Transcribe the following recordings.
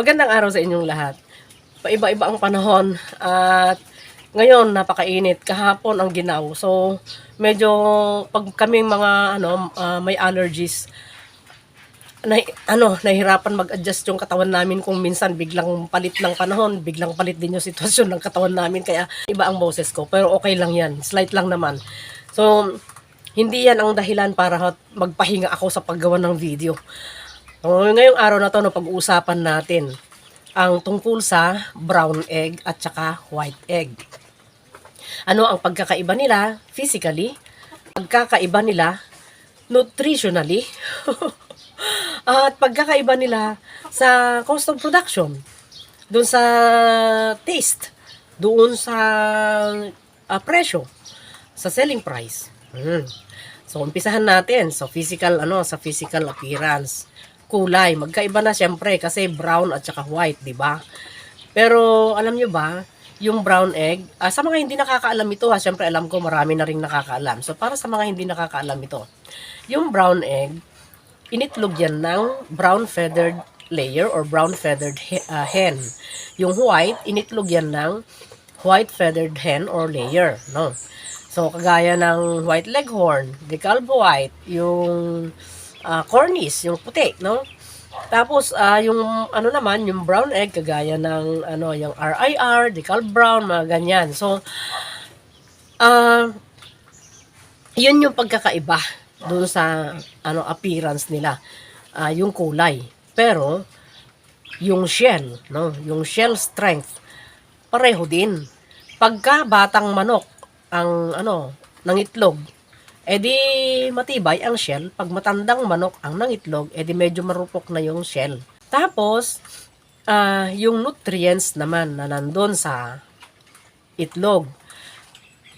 Magandang araw sa inyong lahat. Paiba-iba ang panahon at ngayon napakainit. Kahapon ang ginaw. So medyo pag kaming mga ano ah, may allergies na, ano, nahirapan mag-adjust yung katawan namin kung minsan biglang palit ng panahon, biglang palit din yung sitwasyon ng katawan namin kaya iba ang boses ko. Pero okay lang yan, slight lang naman. So, hindi yan ang dahilan para magpahinga ako sa paggawa ng video. So, ngayong araw na to, no, pag-uusapan natin ang tungkol sa brown egg at saka white egg. Ano ang pagkakaiba nila physically? Pagkakaiba nila nutritionally? at pagkakaiba nila sa cost of production, doon sa taste, doon sa ah, presyo, sa selling price. Mm. So umpisahan natin sa physical ano, sa physical appearance. Kulay, magkaiba na siyempre kasi brown at saka white, 'di ba? Pero alam nyo ba, yung brown egg, ah, sa mga hindi nakakaalam ito ha, siyempre alam ko marami na rin nakakaalam. So para sa mga hindi nakakaalam ito, yung brown egg, initlog yan ng brown feathered layer or brown feathered he- ah, hen. Yung white, initlog yan ng white feathered hen or layer, no? So, kagaya ng white leghorn, decalb white, yung ah, cornice, yung puti, no? Tapos, ah, yung ano naman, yung brown egg, kagaya ng ano, yung RIR, decalb brown, mga ganyan. So, ah, yun yung pagkakaiba doon sa ano appearance nila Ah, yung kulay pero yung shell no yung shell strength pareho din pagka batang manok ang ano ng itlog edi matibay ang shell pag matandang manok ang nangitlog edi medyo marupok na yung shell tapos ah, yung nutrients naman na nandun sa itlog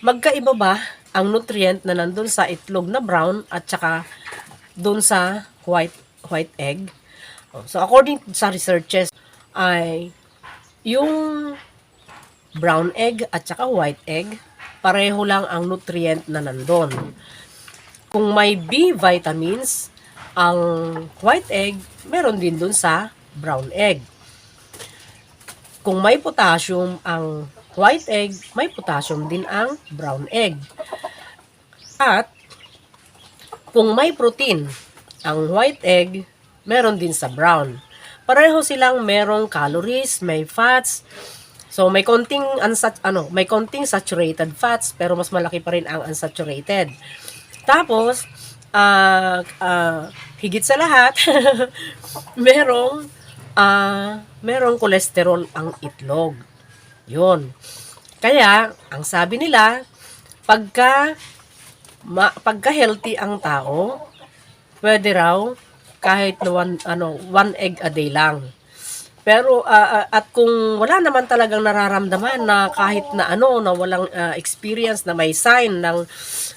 magkaiba ba ang nutrient na nandun sa itlog na brown at saka dun sa white white egg? Oh, So according sa researches ay yung brown egg at saka white egg pareho lang ang nutrient na nandun. Kung may B vitamins ang white egg, meron din dun sa brown egg. Kung may potassium ang white egg, may potassium din ang brown egg. At kung may protein ang white egg, meron din sa brown. Pareho silang merong calories, may fats. So may konting unsat ano, may konting saturated fats pero mas malaki pa rin ang unsaturated. Tapos ah ah, higit sa lahat, merong ah merong kolesterol ang itlog. 'Yun. Kaya, ang sabi nila, pagka ma, pagka healthy ang tao, pwede raw kahit one, ano, one egg a day lang. Pero ah, at kung wala naman talagang nararamdaman na kahit na ano na walang ah, experience na may sign ng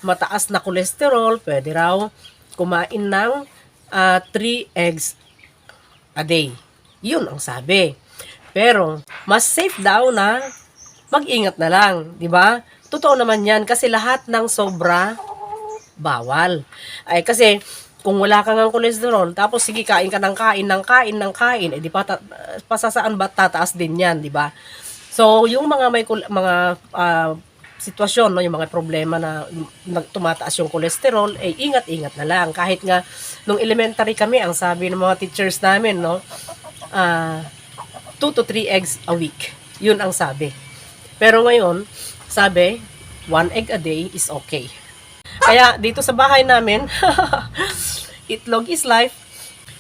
mataas na kolesterol, pwede raw kumain ng 3 eggs a day. Yun ang sabi. Pero mas safe daw na mag-ingat na lang, di ba? Totoo naman 'yan kasi lahat ng sobra bawal. Ay kasi kung wala kang ang kolesterol, tapos sige kain ka ng kain ng kain ng kain, eh di pa ta- pasasaan ba tataas din 'yan, di ba? So, yung mga may mga ah, sitwasyon, no, yung mga problema na tumataas yung kolesterol, eh ingat-ingat na lang. Kahit nga nung elementary kami, ang sabi ng mga teachers namin, no, ah 2 to 3 eggs a week. Yun ang sabi. Pero ngayon, sabi, 1 egg a day is okay. Kaya dito sa bahay namin, itlog is life.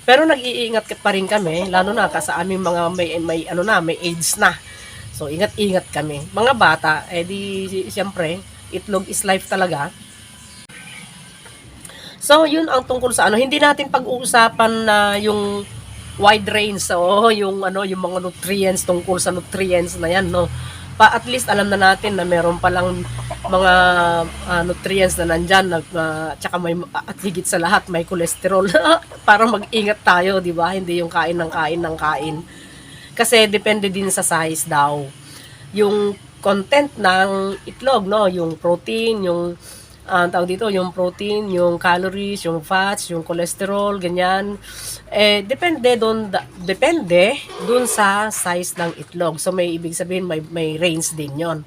Pero nag-iingat pa rin kami, lalo na ka sa aming mga may, may ano na, may AIDS na. So ingat-ingat kami. Mga bata, eh di siyempre, itlog is life talaga. So yun ang tungkol sa ano, hindi natin pag-uusapan na yung wide range so yung ano yung mga nutrients tungkol sa nutrients na yan no? Pa at least alam na natin na meron palang mga ah, nutrients na nandyan na, ah, tsaka may at higit sa lahat may cholesterol. Para mag-ingat tayo di ba? Hindi yung kain ng kain ng kain kasi depende din sa size daw yung content ng itlog no yung protein yung ang tawag dito, yung protein, yung calories, yung fats, yung cholesterol, ganyan. Eh, depende doon, depende doon sa size ng itlog. So, may ibig sabihin, may, may range din yon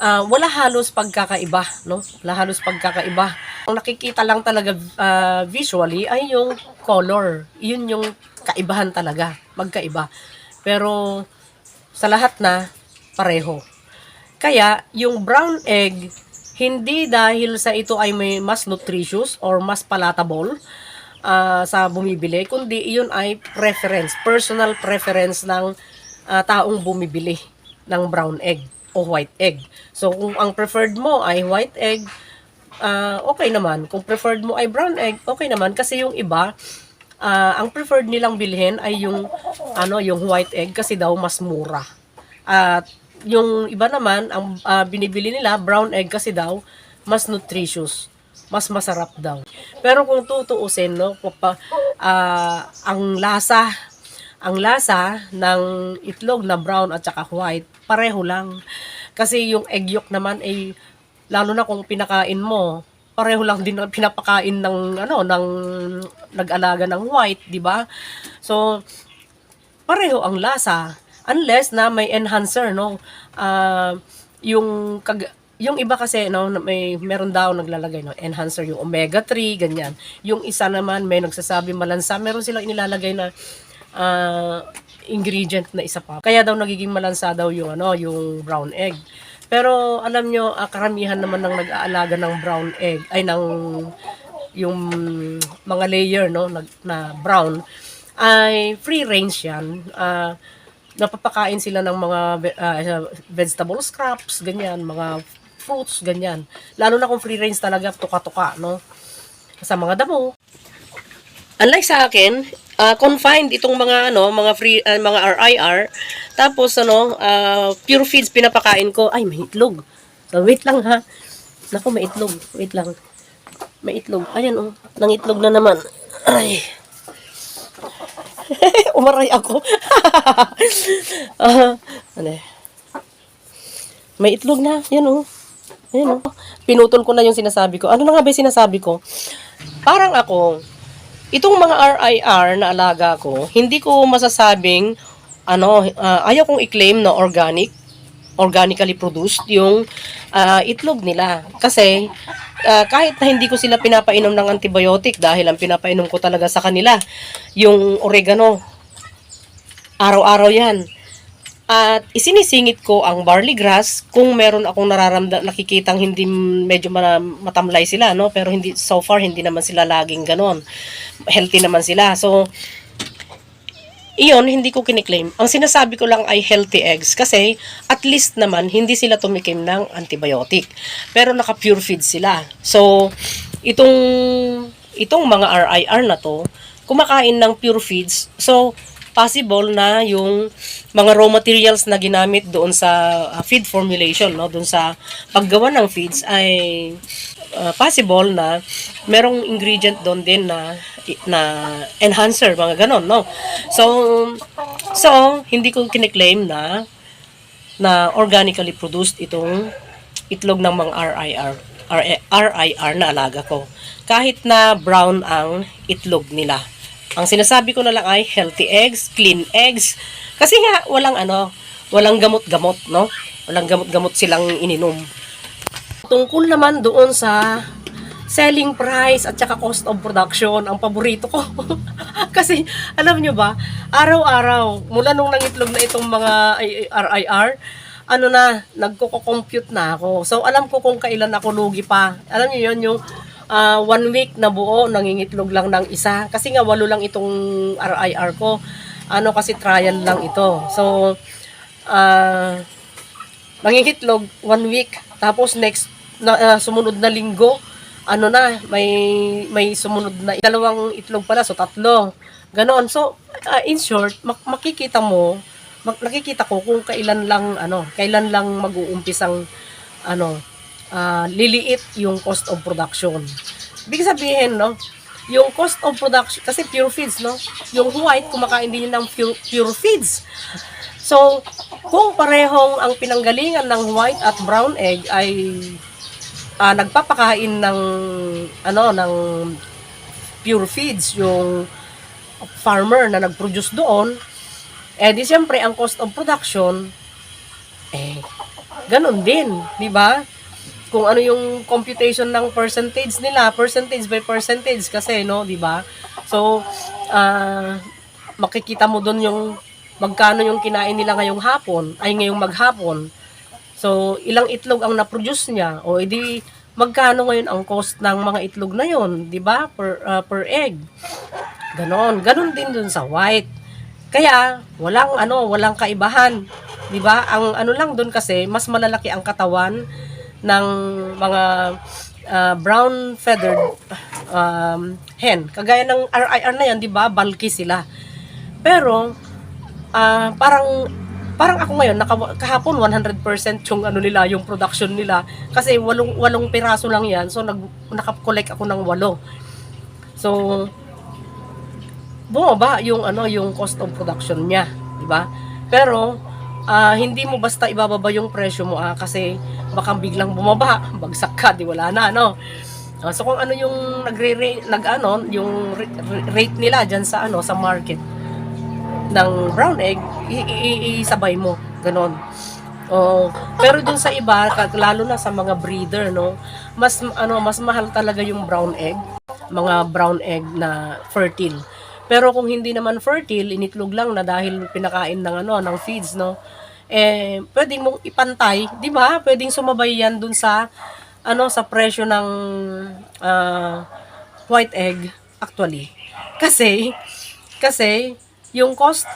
Ah, wala halos pagkakaiba, no? Wala halos pagkakaiba. Ang nakikita lang talaga ah, visually ay yung color. Yun yung kaibahan talaga, magkaiba. Pero sa lahat na pareho. Kaya yung brown egg hindi dahil sa ito ay may mas nutritious or mas palatable ah, sa bumibili, kundi iyon ay preference, personal preference ng ah, taong bumibili ng brown egg o white egg. So kung ang preferred mo ay white egg, ah, okay naman. Kung preferred mo ay brown egg, okay naman kasi yung iba ah, ang preferred nilang bilhin ay yung ano, yung white egg kasi daw mas mura. At yung iba naman ang ah, binibili nila brown egg kasi daw mas nutritious, mas masarap daw. Pero kung tutuusin no, papa, ah, ang lasa ang lasa ng itlog na brown at saka white, pareho lang. Kasi yung egg yolk naman ay lalo na kung pinakain mo, pareho lang din pinapakain ng ano ng nag-alaga ng white, 'di ba? So pareho ang lasa unless na may enhancer no. Ah, yung kag yung iba kasi no may meron daw naglalagay no enhancer yung omega 3 ganyan. Yung isa naman may nagsasabi malansa, meron silang inilalagay na ah, ingredient na isa pa. Kaya daw nagiging malansa daw yung ano, yung brown egg. Pero alam nyo, ah, karamihan naman ng nag-aalaga ng brown egg ay ng yung mga layer no na, na brown ay free range yan. Ah, napapakain sila ng mga ah, vegetable scraps, ganyan, mga fruits, ganyan. Lalo na kung free range talaga, tuka-tuka, no? Sa mga damo, Unlike sa akin, ah, confined itong mga ano, mga free ah, mga RIR. Tapos ano, ah, pure feeds pinapakain ko. Ay, may itlog. So, wait lang ha. Nako, may itlog. Wait lang. May itlog. Ayan oh, nang itlog na naman. Ay. Umaray ako. Ah, ano. May itlog na. Yan oh. Ayan oh. Pinutol ko na yung sinasabi ko. Ano na nga ba yung sinasabi ko? Parang ako, itong mga RIR na alaga ko, hindi ko masasabing, ano, ah, ayaw kong i-claim na organic, organically produced yung ah, itlog nila. Kasi, ah, kahit na hindi ko sila pinapainom ng antibiotic dahil ang pinapainom ko talaga sa kanila, yung oregano, araw-araw yan. At isinisingit ko ang barley grass kung meron akong nararamda nakikitang hindi medyo ma- matamlay sila no pero hindi so far hindi naman sila laging ganon. Healthy naman sila. So iyon, hindi ko kiniklaim. Ang sinasabi ko lang ay healthy eggs kasi at least naman hindi sila tumikim ng antibiotic. Pero naka-pure feed sila. So, itong itong mga RIR na to, kumakain ng pure feeds. So, possible na yung mga raw materials na ginamit doon sa uh, feed formulation, no, doon sa paggawa ng feeds ay uh, possible na merong ingredient doon din na na enhancer mga ganon, no. So so hindi ko kiniklaim na na organically produced itong itlog ng mga RIR RIR na alaga ko. Kahit na brown ang itlog nila. Ang sinasabi ko na lang ay healthy eggs, clean eggs. Kasi nga, walang ano, walang gamot-gamot, no? Walang gamot-gamot silang ininom. Tungkol naman doon sa selling price at saka cost of production, ang paborito ko. Kasi, alam nyo ba, araw-araw, mula nung nangitlog na itong mga RIR, ano na, nagko-compute na ako. So, alam ko kung kailan ako lugi pa. Alam niyo yon yung ah, one week na buo, nangingitlog lang ng isa. Kasi nga, walo lang itong RIR ko. Ano kasi trial lang ito. So, ah, mangingitlog one week. Tapos next, na, ah, sumunod na linggo, ano na, may may sumunod na dalawang itlog pala, so tatlo. Ganon. So, ah, in short, mak- makikita mo, mak- nakikita ko kung kailan lang ano, kailan lang mag-uumpisang ano, ah, liliit yung cost of production. Ibig sabihin, no, yung cost of production, kasi pure feeds, no, yung white, kumakain din ng pure, pure feeds. So, kung parehong ang pinanggalingan ng white at brown egg ay ah, nagpapakain ng ano ng pure feeds yung farmer na nag-produce doon, eh di siyempre ang cost of production eh ganun din, di ba? Kung ano yung computation ng percentage nila, percentage by percentage kasi no, di ba? So, ah makikita mo doon yung magkano yung kinain nila ngayong hapon, ay ngayong maghapon. So, ilang itlog ang na-produce niya o edi magkano ngayon ang cost ng mga itlog na yon, 'di ba? Per ah, per egg. Ganon, ganon din dun sa white. Kaya walang ano, walang kaibahan, 'di ba? Ang ano lang dun kasi mas malalaki ang katawan ng mga ah, brown feathered um, hen. Kagaya ng RIR na yan, 'di ba? Bulky sila. Pero ah, parang parang ako ngayon naka, kahapon 100% yung ano nila yung production nila kasi walong walong piraso lang yan so nag naka-collect ako ng walo so bumaba yung ano yung cost of production niya di ba pero ah, hindi mo basta ibababa yung presyo mo ah, kasi baka biglang bumaba bagsak ka di wala na no Ah, so kung ano yung nagre nag ano yung rate nila diyan sa ano sa market ng brown egg, isabay mo. Ganon. Oh, pero dun sa iba, lalo na sa mga breeder, no, mas ano, mas mahal talaga yung brown egg, mga brown egg na fertile. Pero kung hindi naman fertile, initlog lang na dahil pinakain ng ano, ng feeds, no, eh pwedeng mong ipantay, 'di ba? Pwedeng sumabay 'yan dun sa ano sa presyo ng ah, white egg actually. Kasi kasi yung cost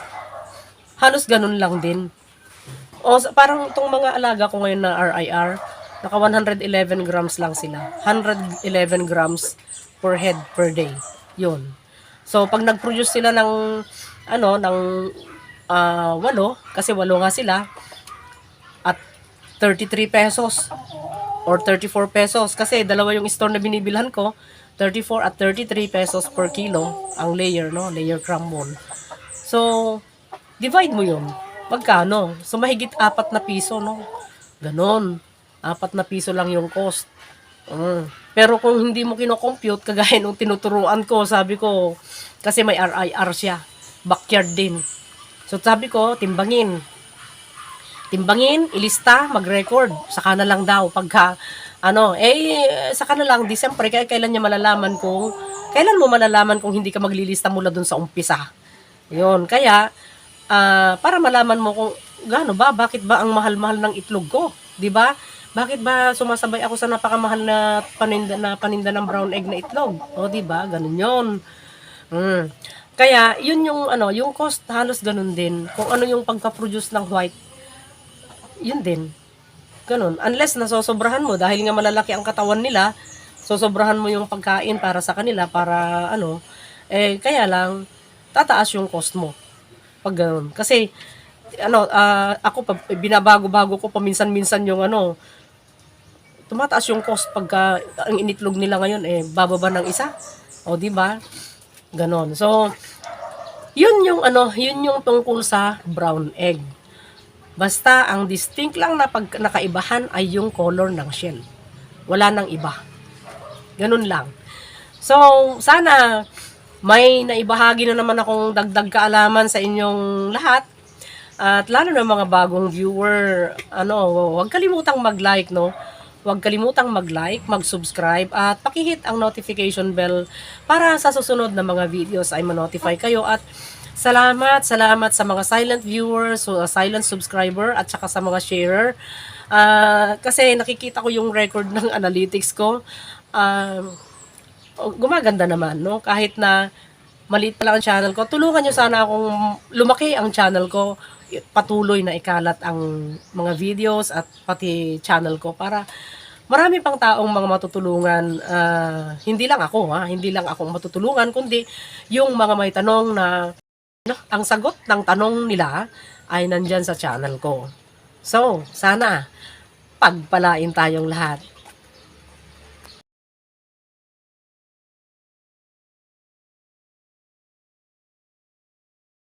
halos ganun lang din. O parang itong mga alaga ko ngayon na RIR, naka 111 grams lang sila. 111 grams per head per day. Yun. So pag nag-produce sila ng ano ng ah, walo kasi walo nga sila at 33 pesos or 34 pesos kasi dalawa yung store na binibilhan ko 34 at 33 pesos per kilo ang layer no layer crumble so divide mo yun. Magkano? So mahigit apat na piso no? Ganon. Apat na piso lang yung cost Mm. pero kung hindi mo kino-compute kagaya nung tinuturuan ko sabi ko kasi may RIR siya backyard din so sabi ko timbangin timbangin, ilista, mag-record. Saka na lang daw pagka ano, eh saka na lang di siyempre kailan niya malalaman kung kailan mo malalaman kung hindi ka maglilista mula dun sa umpisa. 'Yun, kaya ah, para malaman mo kung gaano ba, bakit ba ang mahal-mahal ng itlog ko, 'di ba? Bakit ba sumasabay ako sa napakamahal na paninda na paninda ng brown egg na itlog? O 'di ba? Ganun 'yon. Mm. Kaya, yun yung ano, yung cost halos ganun din. Kung ano yung pagka-produce ng white yun din. Ganun. Unless nasosobrahan mo dahil nga malalaki ang katawan nila, sosobrahan mo yung pagkain para sa kanila para ano, eh kaya lang tataas yung cost mo. Pag ganun. Kasi ano, ah, ako binabago-bago ko paminsan-minsan yung ano, tumataas yung cost pagka ang initlog nila ngayon eh bababa ng isa. O di ba? Ganon. So, yun yung ano, yun yung tungkol sa brown egg. Basta ang distinct lang na pag nakaibahan ay yung color ng shell. Wala nang iba. Ganun lang. So, sana may naibahagi na naman akong dagdag kaalaman sa inyong lahat. At lalo na mga bagong viewer, ano, huwag kalimutang mag-like, no? Huwag kalimutang mag-like, mag-subscribe, at pakihit ang notification bell para sa susunod na mga videos ay ma-notify kayo. At salamat, salamat sa mga silent viewers, so, uh, silent subscriber, at saka sa mga sharer. Ah, kasi nakikita ko yung record ng analytics ko. Oh, gumaganda naman, no? Kahit na maliit pa lang ang channel ko, tulungan nyo sana akong lumaki ang channel ko, patuloy na ikalat ang mga videos at pati channel ko para marami pang taong mga matutulungan, ah, hindi lang ako ha, hindi lang akong matutulungan, kundi yung mga may tanong na no, ang sagot ng tanong nila ay nandyan sa channel ko. So, sana pagpalain tayong lahat.